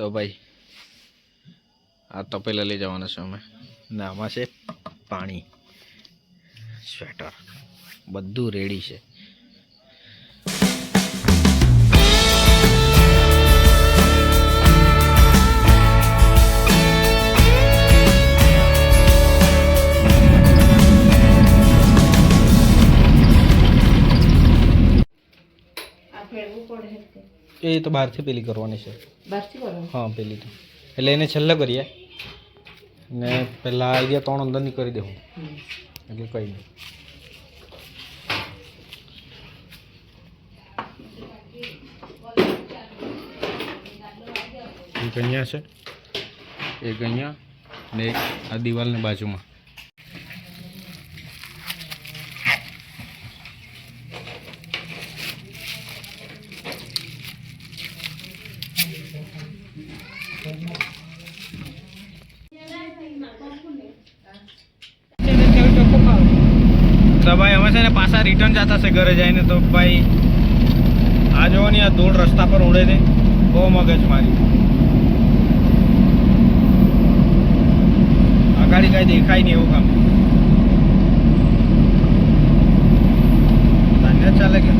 તો ભાઈ, આ તપેલા લઈ જવાના છે અમે. ને આમાં છે પાણી, સ્વેટર. બધું રેડી છે. એ તો બહારથી પેલી કરવાની છે. હા પેલી તો. એટલે એને છેલ્લે કરીએ. ને પહેલાં આઈડિયા ત્રણ અંદરની કરી દેવું એટલે કંઈ નહીં. એક અહીંયા છે. એક અહીંયા ને એક આ દિવાલની બાજુમાં. તો ભાઈ અમે છે ને પાછા રિટર્ન જતા છે ઘરે જઈને તો ભાઈ આ જોવો ને આ ધૂળ રસ્તા પર ઉડે છે. બહુ મગજ મારી. આગાડી કાંઈ દેખાય નહીં એવું કામ તાન્ય ચાલે કે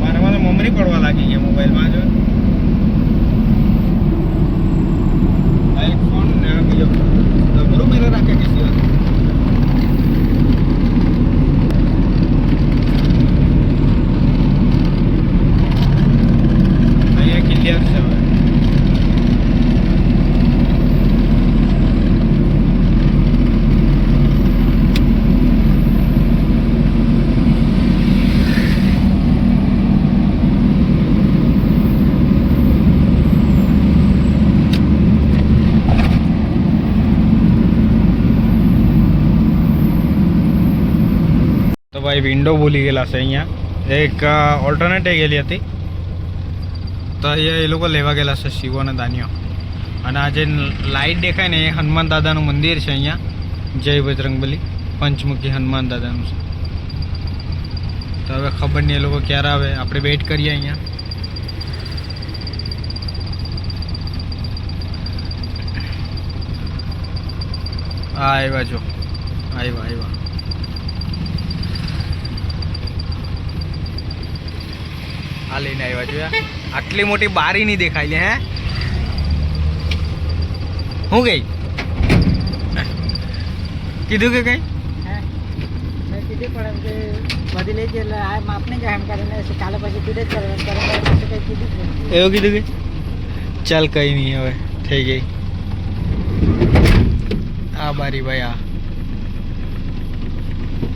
મારે મને મમરી પડવા લાગી ગયા મોબાઈલમાં જો આ એક ફોન ને આ બીજો ડબરો મેરે રાખે કે સિવાય અહીંયા ક્લિયર છે હવે તો ભાઈ વિન્ડો ભૂલી ગયેલા છે અહીંયા. એક ઓલ્ટરનેટ ગયેલી હતી. તો અહીંયા એ લોકો લેવા ગયેલા છે શિવો અને દાનિયો. અને આ જે લાઇટ દેખાય ને એ હનુમાન દાદાનું મંદિર છે અહીંયા. જય બજરંગબલી પંચમુખી હનુમાન દાદાનું છે. તો હવે ખબર નહીં એ લોકો ક્યારે આવે. આપણે વેઇટ કરીએ અહીંયા. આવ્યા જો. આવ્યા આવ્યા. આ લઈને આવ્યા જોયા આટલી મોટી બારી નહીં દેખાય લે હે? હું ગઈ? કીધું કે કઈ? મેં કીધું કે કીધું એવું કીધું કે? ચાલ કઈ નહીં હવે થઈ ગઈ. આ બારી ભાઈ આ.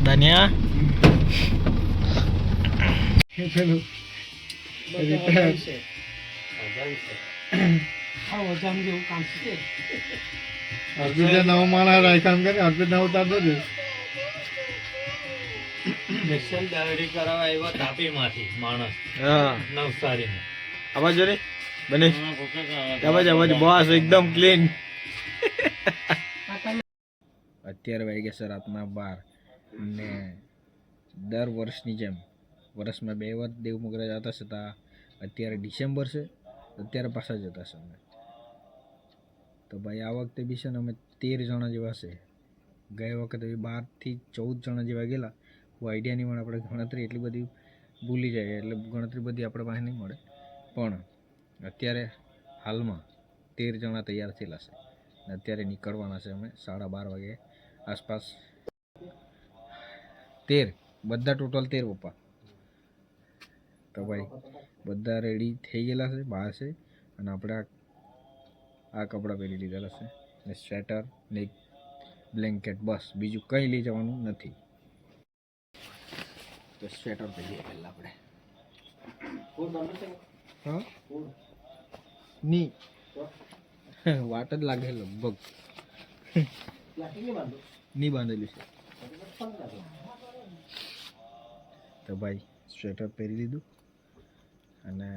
ધન્યા? હા વજામ જેવું કામ છે. અર્પિત નવ માણસ રાખ્યા કરે અર્પિત નવ ઉતારતો જ ડાયરી કરાવવા આવ્યો તાપીમાંથી માણસ. હા. નવસારીમાં. આવાજ રે બને. અવાજ અવાજ બોસ એકદમ ક્લીન અત્યારે વાગ્યા છે રાતના બાર ને દર વર્ષની જેમ. વર્ષમાં બે વાર દેવ મગરા જતા છે તા અત્યારે ડિસેમ્બર છે, અત્યારે પાછા જતા છે અમે. તો ભાઈ, આ વખતે બી છે ને અમે તેર જણા જેવા છે. ગયા વખતે બારથી ચૌદ જણા જેવા ગયેલા. હું આઈડિયા નહીં મળે, આપણે ગણતરી એટલી બધી ભૂલી જાય, એટલે ગણતરી બધી આપણે પાસે નહીં મળે. પણ અત્યારે હાલમાં તેર જણા તૈયાર થયેલા છે. ને અત્યારે નીકળવાના છે અમે સાડા બાર વાગે આસપાસ. તેર, બધા ટોટલ તેર પપ્પા. તો ભાઈ બધા રેડી થઈ ગયેલા છે, બહાર છે અને આપણે આ કપડાં પહેરી લીધેલા છે. ને સ્વેટર ને બ્લેન્કેટ બસ. બીજું કંઈ લઈ જવાનું નથી. તો સ્વેટર પહેરીએ પહેલાં આપણે. હા? ની. વાટ જ લાગે લગભગ. નહીં બાંધેલું છે. તો ભાઈ સ્વેટર પહેરી લીધું. અને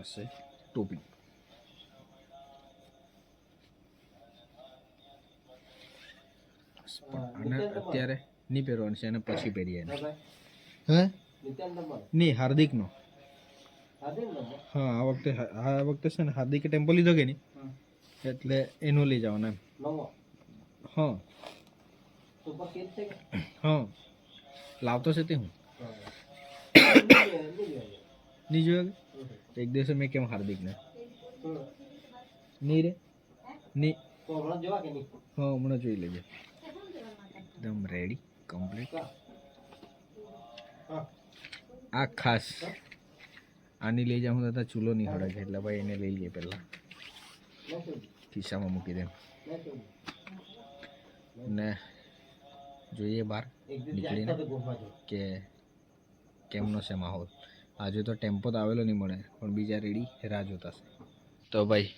હશે ટોપી. અને અત્યારે નહીં પહેરવાનું છે અને પછી પહેરીએ હે નહીં હાર્દિકનો. હા આ વખતે આ વખતે છે ને હાર્દિકે ટેમ્પો લીધો કે નહીં? એટલે એનું લઈ જવાનો એમ. હા. હા લાવતો છે તે હું નહીં જોયો કે? એક દિવસે મેં કેમ હાર્દિકને નહીં રે નહીં હા હમણાં જોઈ લેજે એકદમ રેડી કમ્પ્લીટ આ ખાસ આની લઈ જાઉં દાદા ચૂલો નહીં હળગે એટલે ભાઈ એને લઈ લઈએ પહેલાં ખિસ્સામાં મૂકી દે ને જોઈએ બહાર નીકળીને કે કેમનો છે માહોલ? આજે તો ટેમ્પો તો આવેલો નહીં મળે પણ બીજા રેડી રાહ જોતા છે તો ભાઈ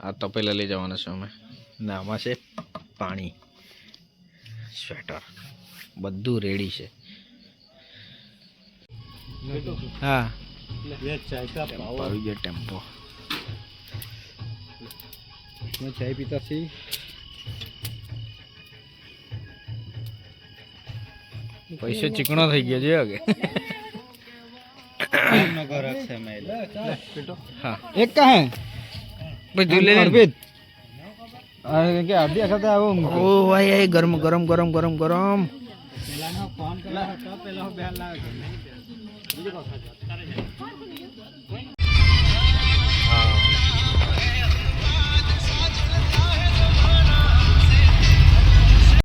આ તપેલા લઈ જવાના છે અમે. ને આમાં છે પાણી સ્વેટર બધું રેડી છે. હા. આવી ગયો ટેમ્પો. ચાય પીતા છીએ. પૈસો ચીકણો થઈ ગયો છે કે એક કા હે બધું લે. અર્પિત. અરે કે અડધી વખતે આવો ઓ ભાઈ એ ગરમ ગરમ ગરમ ગરમ ગરમ.